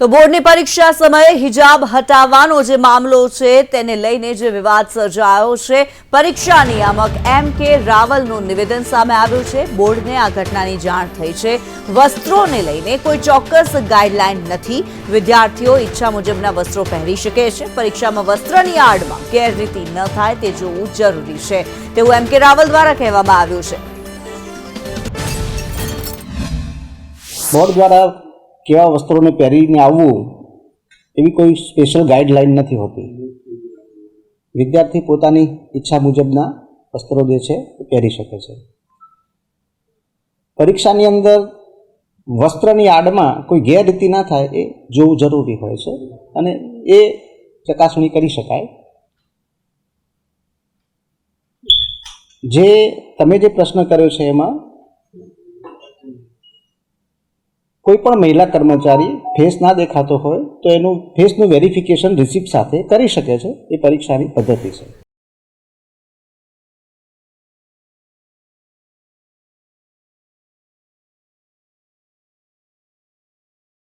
તો બોર્ડની પરીક્ષા સમયે હિજાબ હટાવવાનો જે મામલો છે, તેને લઈને જે વિવાદ સર્જાયો છે, પરીક્ષા નિયામક એમ કે રાવલનું નિવેદન સામે આવ્યું છે. બોર્ડને આ ઘટનાની જાણ થઈ છે. વસ્ત્રોને લઈને કોઈ ચોક્કસ ગાઈડલાઈન નથી. વિદ્યાર્થીઓ ઈચ્છા મુજબના વસ્ત્રો પહેરી શકે છે. પરીક્ષામાં વસ્ત્રની આડમાં ગેરરીતિ ન થાય તે જોવું જરૂરી છે. તેવું એમ કે રાવલ દ્વારા કહેવામાં આવ્યું છે. બોર્ડ દ્વારા કેવા વસ્ત્રોને પહેરીને આવવું એવી કોઈ સ્પેશિયલ ગાઈડલાઈન નથી હોતી. વિદ્યાર્થી પોતાની ઈચ્છા મુજબના વસ્ત્રો જે છે એ પહેરી શકે છે. પરીક્ષાની અંદર વસ્ત્રની આડમાં કોઈ ગેરરીતિ ના થાય એ જોવું જરૂરી હોય છે અને એ ચકાસણી કરી શકાય. જે તમે જે પ્રશ્ન કર્યો છે એમાં કોઈ પણ મહિલા કર્મચારી ફેસ ના દેખાતો હોય તો એનું ફેસનું વેરિફિકેશન રિસિપ્ટ સાથે કરી શકે છે. એ પરીક્ષાની પદ્ધતિ છે.